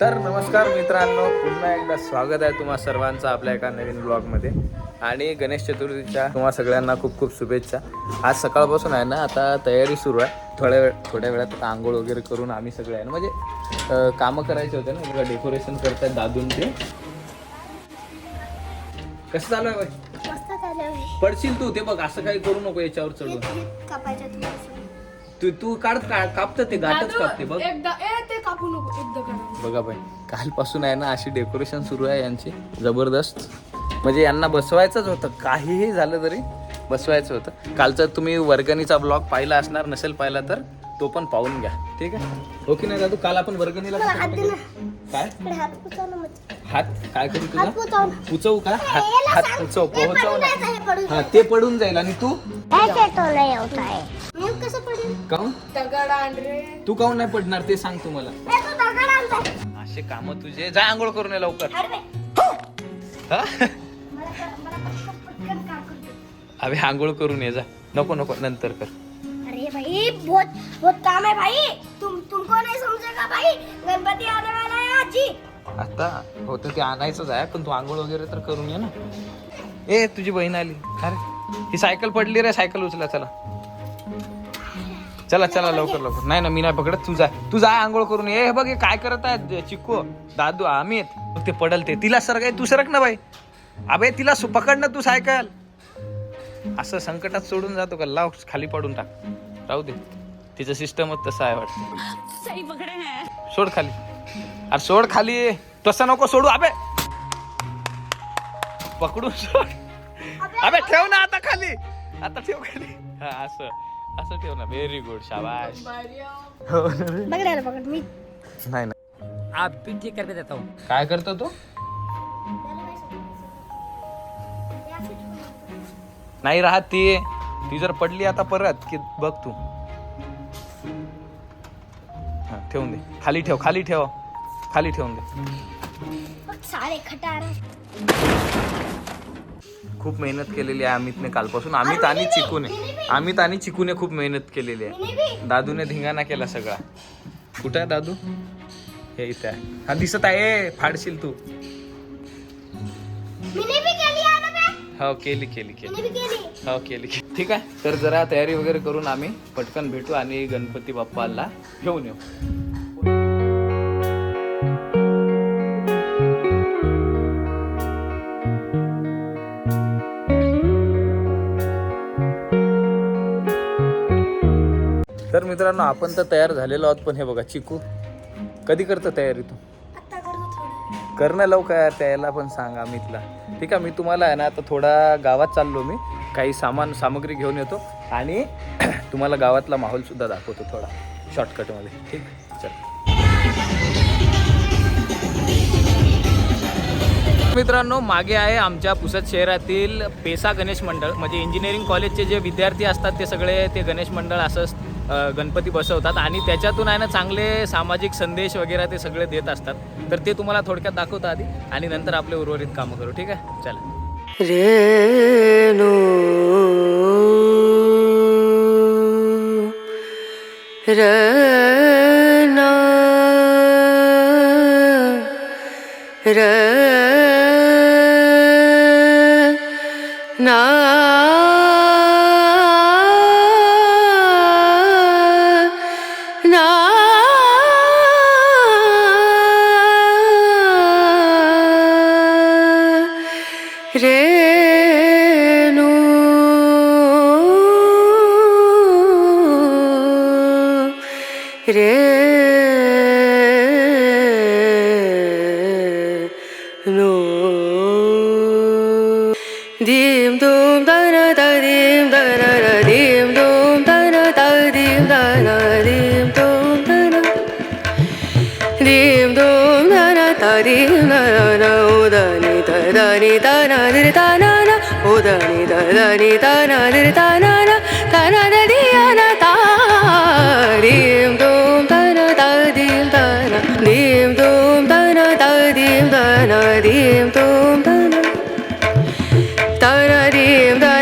तर नमस्कार मित्रांनो पुन्हा एकदा स्वागत आहे तुम्हा सर्वांचं आपल्या एका नवीन ब्लॉगमध्ये. आणि गणेश चतुर्थीच्या तुम्हा सगळ्यांना खूप खूप शुभेच्छा. आज सकाळपासून आहे ना आता तयारी सुरू आहे. थोड्या वेळ थोड्या वेळात आता आंघोळ वगैरे करून आम्ही सगळे आहे ना म्हणजे कामं करायचे होते ना बघा डेकोरेशन करतायत दादून ते कसं चालू आहे पडशील तू ते बघ असं काही करू नको याच्यावर चढून. तू तू काढ का- कापतं ते गाठच कापते बघ. एकदा ए ते कापू नको एकदा बघा बाई कालपासून आहे ना अशी डेकोरेशन सुरू आहे यांची जबरदस्त. म्हणजे यांना बसवायचंच होतं काहीही झालं तरी बसवायचं होतं. कालचा तुम्ही वर्गणीचा ब्लॉग पाहिला असणार नसेल पाहिला तर तो पण पाहून घ्या. ठीक आहे? हो की नाही दादू? काल आपण वर्गणीला. काय? हात काय करू ना. पुचवू का? हात. पुचव हे पोहोचव हे हा ते पडून जाईल. आणि तू? कसं पडेल? काऊन? दगड आण रे तू काऊन नाही पडणार ते सांग तू मला तो दगड आणलाय. असे काम तुझे. जा आंघोळ करून ये लवकर. हाड बे. हा? मला कर- मला पटकन पटकन काम करते. अभि आंघोळ करून ये जा. नको नको. नंतर कर. अरे भाई बहुत बहुत काम है भाई तुम तुमको नहीं समझेगा भाई गणपति आने वाला है आज. ही आता होतं ते आणायचंच आहे पण तू आंघोळ वगैरे तर करून ये ना. ए तुझी बहीण आली. अरे ही सायकल पडली रे सायकल उचला चला. चला चला लवकर लवकर. नाही ना मी नाही पकडत. तू जाय तू जाय आंघोळ करून ये. हे बघ हे काय करत आहेत? चिक्कू दादू आम्ही. बघ ते पडल ते तिला सरक आहे तू सरक ना बाई. अबे तिला सु- पकड ना तू सायकल. असं संकटात सोडून जातो का? लाव खाली पडून टाक. राहू दे. तिचं सिस्टमच तसं आहे वाटतं. सोड खाली. अरे सोड खाली. तसं नको सोडू. अबे. पकडून सोड. अबे. ठेव ना आता खाली. आता ठेव खाली. हा असं. असं ठेव ना. व्हेरी गुड शाबाश ना रे. पकडायला पकड मी नाही नाही. आप पिंची करके देता हूँ काय करतो तू? नाही राहत ती. ती जर पडली आता परत की बघ तू. हा, ठेवून दे. खाली ठेव खाली ठेव. खाली ठेवून दे. बघ सारे खटार. खूप मेहनत केलेली आहे अमितने कालपासून. अमित आणि चिकूने. अमित आणि चिकूने खूप मेहनत केलेली आहे. दादूने धिंगाणा केला सगळा. कुठं आहे दादू? हे इथे आहे. हा दिसत आहे. फाडशील तू. हो केली केली केली. हो केली केली. ठीक आहे. तर जरा तयारी वगैरे करून आम्ही पटकन भेटू आणि गणपती बाप्पाला घेऊन येऊ. तर मित्रांनो आपण तर तयार झालेलो आहोत पण हे बघा चिकू. कधी करतं तयारी तू? करणं लवकर त्याला पण सांग अमितला. ठीक आहे मी तुम्हाला आहे ना आता थोडा गावात चाललो मी. काही सामान सामग्री घेऊन येतो. आणि तुम्हाला गावातला माहोल सुद्धा दाखवतो थोडा शॉर्टकटमध्ये ठीक? चल. मित्रांनो मागे आहे आमच्या पुसद शहरातील पेसा गणेश मंडळ. म्हणजे इंजिनिअरिंग कॉलेजचे जे विद्यार्थी असतात ते सगळे ते गणेश मंडळ असं गणपती बसवतात आणि त्याच्यातून आहे ना चांगले सामाजिक संदेश वगैरे ते सगळे देत असतात. तर ते तुम्हाला थोडक्यात दाखवतो आधी आणि नंतर आपले उर्वरित कामं करू ठीक आहे? चला. रेणु र রেণু রে নো dim dum da ra da dim da ra ra dim dum da ra da dim da ra dim dum da ra dim dum ధరి ఉదని ధరి ధరి తన ఉదని ధరి తన తన తన దియన తారీం దూం తన తదీం తన దీం దూం తన తదీం తన దీం దూం తన తన దీం తన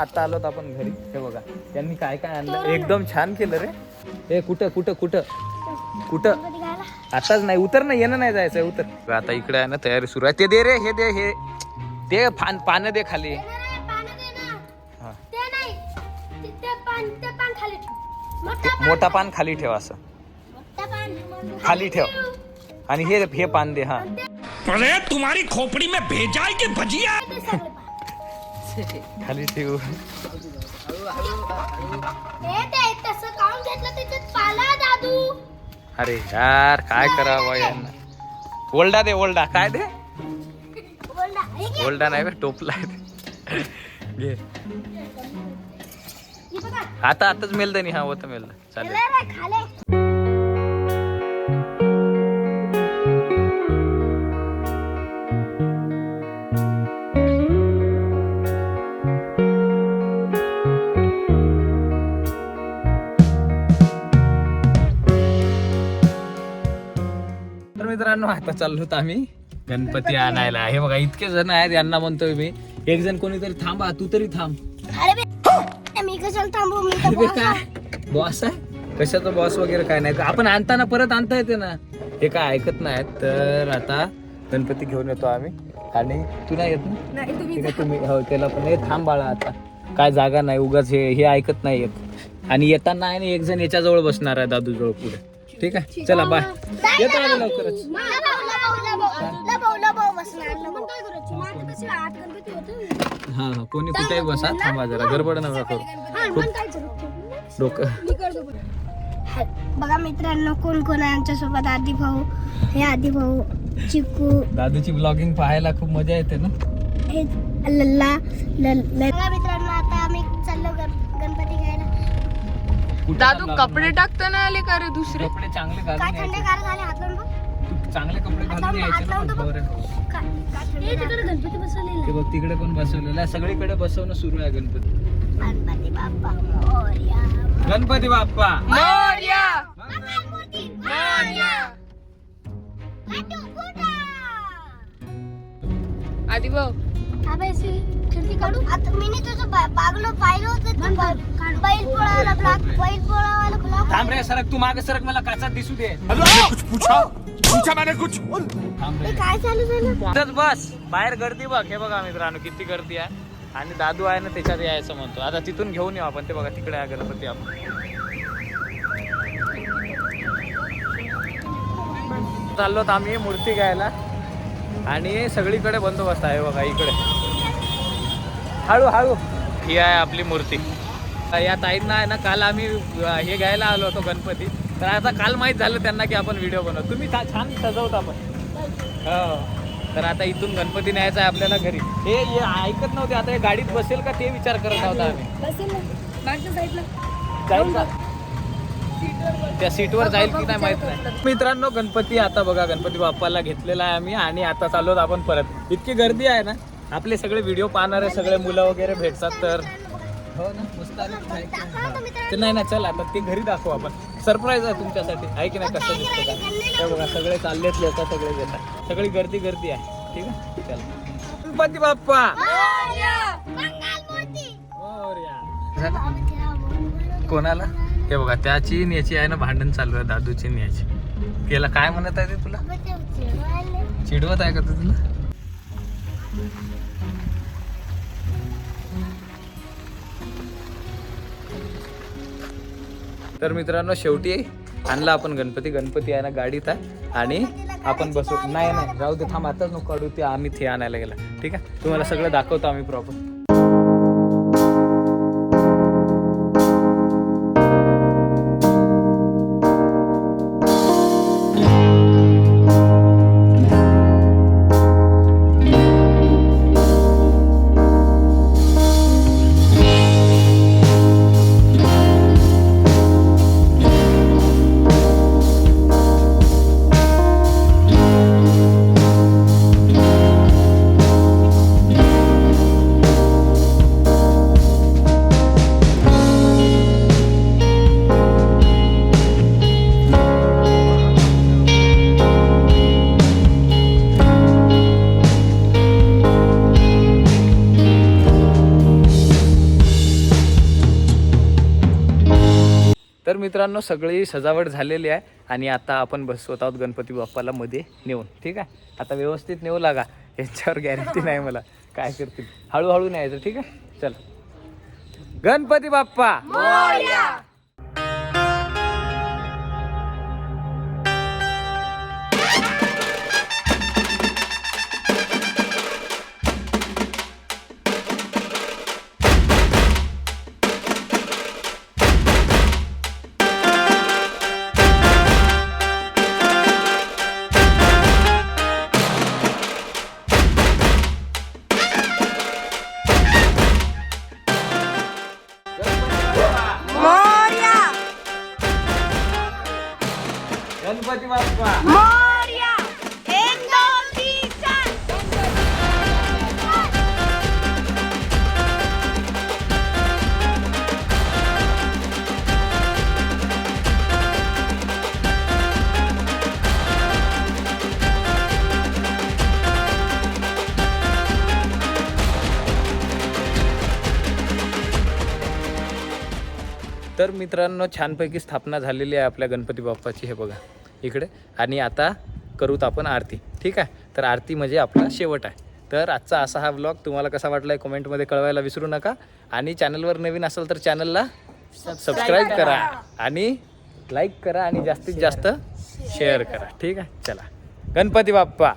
आता आलोत आपण घरी. हे बघा त्यांनी काय काय आणलं? एकदम छान केलं रे. हे कुठं कुठं कुठं? कुठं? आताच नाही उतर ना येणं नाही जायचं उतर. आता इकडे आहे ना तयारी सुरू आहे. ते दे रे हे दे हे. दे पान पानं दे खाली. ते नाही, पानं दे ना. हा. ते नाही ते- ते पान ते पान खाली ठेव. मोठा पान खाली ठेव असं. मोठा पान. खाली ठेव. आणि हे हे पान दे हा. अरे तुम्हारी खोपड़ी में भेजा है कि भजिया? खाली ठेव. हे ते तसं काढून घेतलं त्याच्यात? पाला दादू. अरे यार काय करावं यांना? ओल्डा दे ओल्डा काय दे. ओल्डा नाही टोपला. घे. बघा. आता आताच मेलदा हा होतं मेलदा चालेल. मित्रांनो आता चाललो होतो आम्ही गणपती आणायला. हे बघा इतके जण आहेत यांना म्हणतोय मी एक जण कोणीतरी थांबा तू तरी थांब. अरे मी कशाला थांबू? मी. काय? बॉस आहे? कशाचा बॉस वगैरे काय नाही? आपण आणताना परत आणता येते ना. हे काय ऐकत नाहीत. तर आता गणपती घेऊन येतो आम्ही. आणि तू नाही येत ना? ठीक आहे तुम्ही हो त्याला पण हे थांब बाळा आता. काय जागा नाही उगाच हे हे ऐकत नाही येत आणि येताना आहे ना एक जण याच्याजवळ बसणार आहे दादू जवळ पुढे. ठीक आहे? चला बाय येतो आम्ही लवकरच? हा हा कोणी कुठेही बसा थांबा जरा गडबड नका करू? डोकं हा, बघा मित्रांनो कोण कोण आहे आमच्यासोबत? आधी भाऊ हे आधी भाऊ चिकू. दादूची ब्लॉगिंग पाहायला खूप मजा येते ना? हे लल्ला लल- लल- बघा मित्रांनो आता आम्ही चाललो गण- गणपती घ्यायला दादू कपडे टाकताना आले का रे दुसरे? कपडे चांगले काय घालून थंड यायचे. गार झाले हात लावून बघ. तू चांगले कपडे घालून हात यायचे ना लावून. काय-. गणपती बसवलेला. ते बघ तिकडे पण बसवलेलं. आहे सगळीकडे बसवणं सुरू आहे गणपती. गणपती बाप्पा मोरया. गणपती बाप्पा. मोरया. मंगलमूर्ती मोरया. लाटू फुटा. आधी भाऊ अशी खिडकी काढू आता मी नी तुझं बागलं पाहिलं होतं बैल पोळावाला ब्लॉक बैल पोळावाला ब्लॉक थांब रे सरक तू मागे सरक मला काचात दिसू दे. कुछ पूछा? पूछा मैंने कुछ. काय चालू झालं? बस. बाहेर गर्दी बघ. हे बघा मित्रांनो किती गर्दी आहे. आणि दादू आहे ना त्याच्यात यायचं म्हणतो. आता तिथून घेऊन येऊ आपण. ते बघा तिकडे आहे गणपती आपण. चाललो आम्ही मूर्ती घ्यायला. आणि सगळीकडे बंदोबस्त आहे बघा इकडे. हळू हळू. ही आहे आपली मूर्ती. या ताईंना आहे ना काल आम्ही हे घ्यायला आलो होतो गणपती. तर आता काल माहीत झालं त्यांना की आपण व्हिडिओ बनवतो तुम्ही छान सजवता आपण हो. तर आता इथून गणपती न्यायचा आहे आपल्याला घरी. हे ऐकत नव्हते. आता हे गाडीत बसेल का ते विचार करत आहोत आम्ही. त्या सीटवर जाईल की नाही माहीत नाही. मित्रांनो गणपती आता बघा गणपती बाप्पाला घेतलेला आहे आम्ही आणि आता चाललो आपण परत. इतकी गर्दी आहे ना? आपले सगळे व्हिडिओ पाहणारे सगळे मुलं वगैरे भेटतात तर हो ना मस्त. ते नाही ना चल आता ते घरी दाखवू आपण. सरप्राईज आहे तुमच्यासाठी. आहे की नाही कसं दिसतं का हे बघा सगळे चाललेत लोक सगळे येतात. सगळी गर्दी गर्दी आहे. ठीक आहे? चल. गणपती बाप्पा? कोणाला? हे बघा त्याची याची आहे ना भांडण चालू आहे दादूची याची. त्याला काय म्हणत आहे ते तुला? चिडवत आहे का तू तुला तर मित्रांनो शेवटी आणला आपण गणपती. गणपती आहे ना गाडीत आहे. आणि आपण बसू नाही नाही राहू दे थांब आताच नको काढू ते आम्ही ते आणायला गेला. ठीक आहे? तुम्हाला सगळं दाखवतो आम्ही प्रॉपर मित्रांनो सगळी सजावट झालेली आहे आणि आता आपण बसवत आहोत गणपती बाप्पाला मध्ये नेऊन ठीक आहे? आता व्यवस्थित नेऊ लागा. यांच्यावर गॅरंटी नाही मला. काय करतील? हळूहळू न्यायचं ठीक आहे? चल. गणपती बाप्पा! मित्रांनो छानपैकी स्थापना झालेली आहे आपल्या गणपती बाप्पाची हे बघा इकडे. आणि आता करूत आपण आरती ठीक आहे? तर आरती म्हणजे आपला शेवट आहे. तर आजचा असा हा ब्लॉग तुम्हाला कसा वाटला आहे कमेंटमध्ये कळवायला विसरू नका. आणि चॅनलवर नवीन असेल तर चॅनलला सबस्क्राईब करा. आणि लाईक करा आणि जास्तीत जास्त शेअर करा. ठीक आहे? चला. गणपती बाप्पा.